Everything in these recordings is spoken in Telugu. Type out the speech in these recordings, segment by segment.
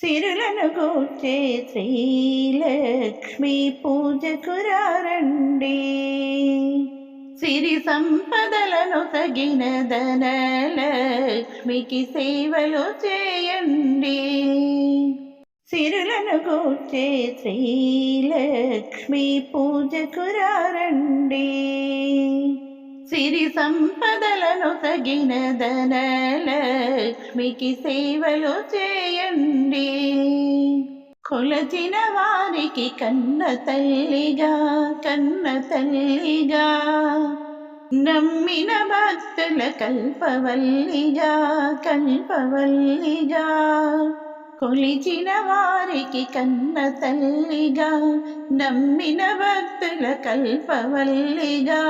సిరులను కూర్చే శ్రీలక్ష్మి పూజకు రండి సిరి సంపదలను తగిన ధనలక్ష్మికి సేవలు చేయండి. సిరులను కూర్చే శ్రీలక్ష్మి పూజకు రండి సిరి సంపదలను తగిన ధనలక్ష్మికి సేవలు చేయండి. కొలచిన వారికి కన్న తల్లిగా కన్న తల్లిగా నమ్మిన భక్తుల కల్పవల్లిగా కల్పవల్లిగా కొలిచిన వారికి కన్న తల్లిగా నమ్మిన భక్తుల కల్పవల్లిగా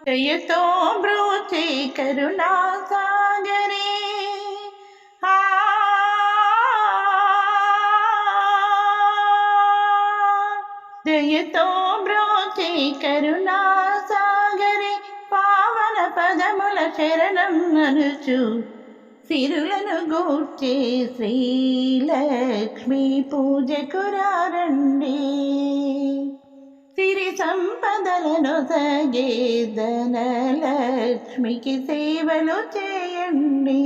దయతో బ్రోచే కరుణా సాగరే దయతో బ్రోచే కరుణా సాగరే పావన పదముల శరణం అనుచు సిరులను గూర్చే శ్రీలక్ష్మి పూజకు రండి సిరి సంపదలను సగే ధనలక్ష్మికి సేవలు చేయండి.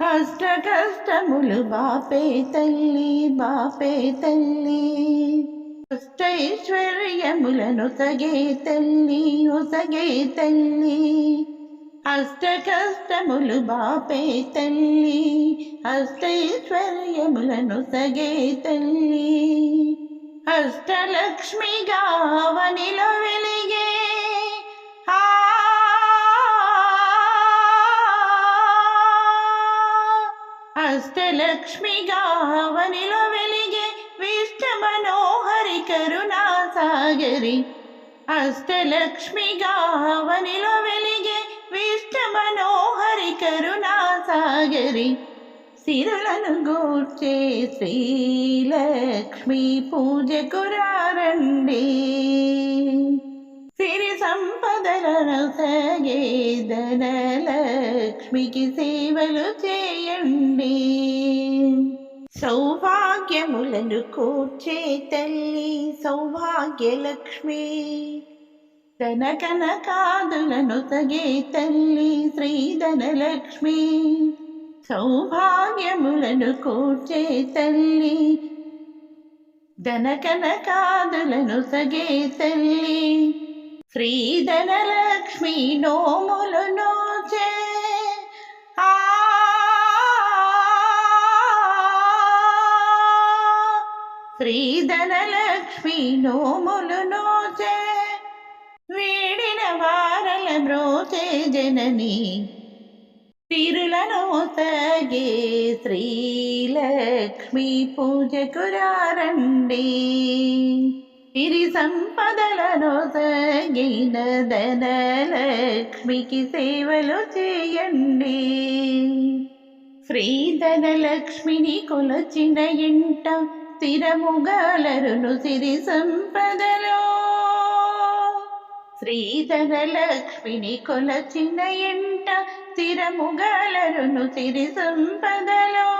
అష్ట కష్టములు బాపే తల్లి బాపే తల్లి. అష్టైశ్వర్యములను సగే తల్లి సగే తల్లి. అష్ట కష్టములు బాపే తల్లి అష్టైశ్వర్యములను సగే తల్లి. అష్టలక్ష్మిగా వనిలో వెలిగే ఆ అష్టలక్ష్మిగా వనిలో వెలిగే విష్ణు మనోహరి కరుణా సాగరి అష్టలక్ష్మిగా వనిలో వెలిగే విష్ణు మనోహరి కరుణా సాగరి సిరులను గూర్చే శ్రీలక్ష్మి పూజ కురారండి. సిరి సంపదలను సగే ధనలక్ష్మికి సేవలు చేయండి. సౌభాగ్యములను కూర్చే తల్లి సౌభాగ్యలక్ష్మి ధన కనకాదులను సగే తల్లి శ్రీధనలక్ష్మి సౌభాగ్యములను కూర్చే తల్లి. ధనకనకాదులను తగే తల్లి. శ్రీధనలక్ష్మి నోములు నోచే. ఆ శ్రీధనలక్ష్మి నోములు నోచే. వీడిన వారల బ్రోచే జనని. తిరులను తగే శ్రీలక్ష్మి పూజకు రండి తిరి సంపదలను తగిన ధనలక్ష్మికి సేవలు చేయండి శ్రీధనలక్ష్మిని కొలచిన ఇంట స్థిరముగాలరును సిరి సంపదలో శ్రీధనలక్ష్మిని కొలచిన ఎంట స్థిరముగాలరును సిరి సంపదలో.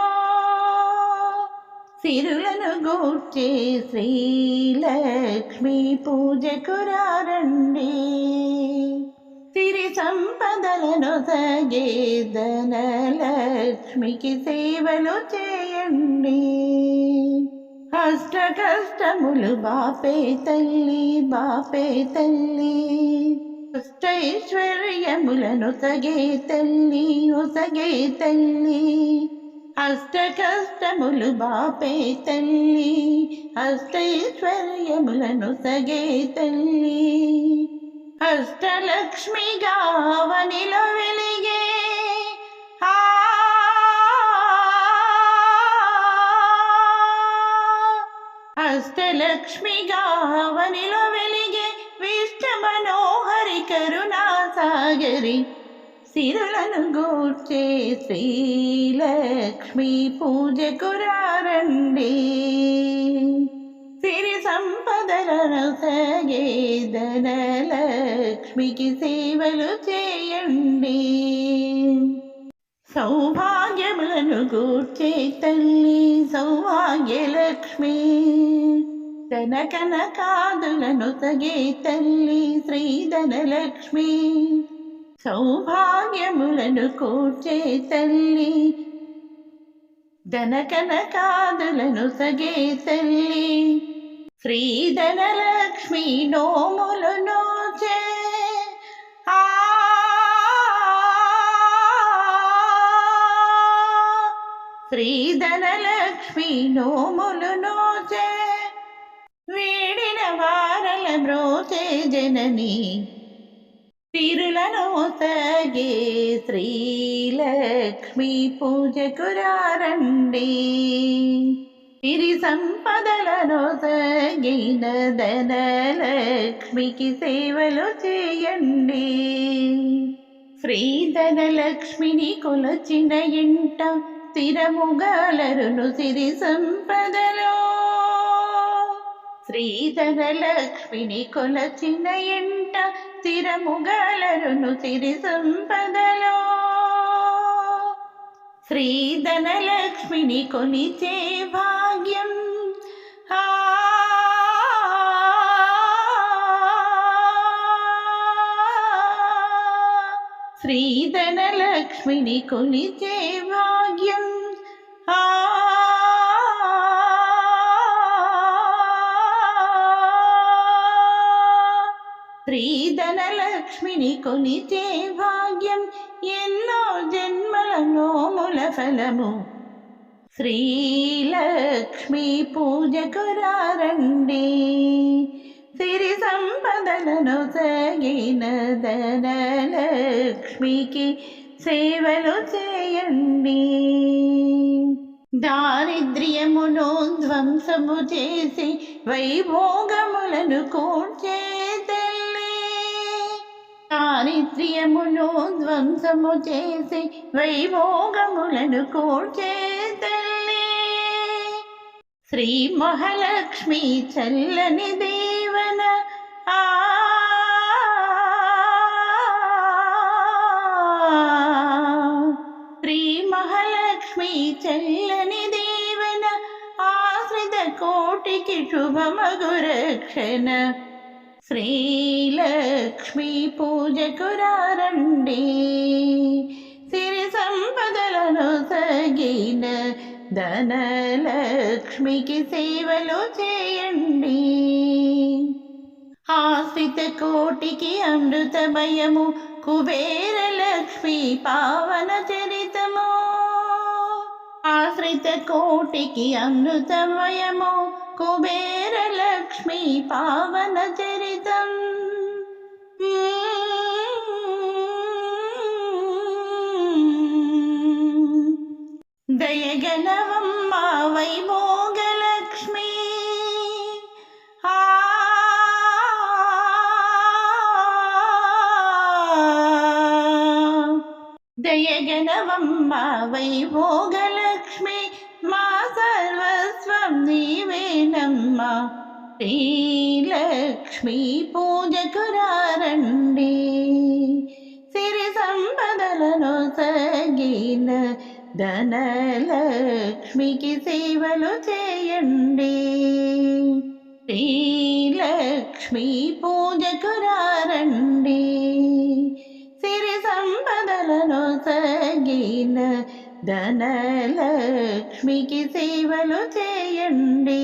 సిరులను గూర్చే శ్రీలక్ష్మి పూజకు రండి సిరి సంపదలను సగే ధనలక్ష్మికి సేవలు చేయండి. అష్ట కష్టములు బాపే తల్లి బాపే తల్లి. అష్టైశ్వర్యములను తగే తల్లి ఒసగే తల్లి. అష్ట కష్టములు బాపే తల్లి అష్టైశ్వర్యములను సగే తల్లి. అష్టలక్ష్మిగా వనిలో వెలిగే అష్టలక్ష్మిగా వనిలో వెలిగే విష్ణు మనోహరి కరుణా సాగరి సిరులను గూర్చే శ్రీలక్ష్మి పూజ కురారండి సిరి సంపదలను సగేదన లక్ష్మికి సేవలు చేయండి సౌభాగ్యములను గూర్చే తల్లి సౌభాగ్యలక్ష్మి. ధన కనకాదులను తగే తల్లి శ్రీధనలక్ష్మి. సౌభాగ్యములను కూర్చే తల్లి ధన కనకాదులను తగే తల్లి శ్రీధనలక్ష్మి. నోములు నోచే శ్రీధనలక్ష్మి నోములు నోచే వీడిన వారల బ్రోచే జనని. తిరులను తగే శ్రీలక్ష్మి పూజకురారండి తిరి సంపదలను తగిన ధనలక్ష్మికి సేవలు చేయండి. శ్రీధనలక్ష్మిని కొలచిన ఇంట స్థిరముగాలరును సిరి సంపదలో శ్రీధనలక్ష్మిని కొలచిన ఎంట స్థిరముగాలరును సిరి సంపదలో శ్రీధనలక్ష్మిని కొలిచే భాగ్యం ఆ శ్రీధనలక్ష్మిని కొలిచే భాగ్యం. ఆ శ్రీధనలక్ష్మిని కొలిచే భాగ్యం ఎన్నో జన్మల నోముల ఫలము. శ్రీలక్ష్మి పూజకు రండి సిరి సంపదలను సగిన ధనలక్ష్మికి సేవలు చేయండి. దారిద్ర్యమును ధ్వంసము చేసి వైభోగములను కూర్చే తల్లి. దారిద్ర్యమును ధ్వంసము చేసి వైభోగములను కూర్చే తల్లి. శ్రీ మహాలక్ష్మి చల్లని శ్రీ మహాలక్ష్మి చల్లని దేవన ఆశ్రిత కోటికి శుభమగు శ్రీలక్ష్మి పూజకు రారండి. సిరి సంపదలను సగిన ధనలక్ష్మికి సేవలు చేయండి. ఆశ్రిత కోటికి అమృతమయము కుబేర లక్ష్మి పావన చరితము. ఆశ్రిత కోటికి అమృతమయము కుబేర లక్ష్మి పావన చరితం. దయగనవమ్మ వైభో దయగనవమ్మ వైభోగలక్ష్మి మా సర్వస్వం నీవేనమ్మ శ్రీలక్ష్మి పూజకు రారండి సిరి సంపదలను సగిన ధనలక్ష్మికి సేవలు చేయండి. శ్రీలక్ష్మి పూజకు రారండి అయిన ధనలక్ష్మికి సేవలు చేయండి.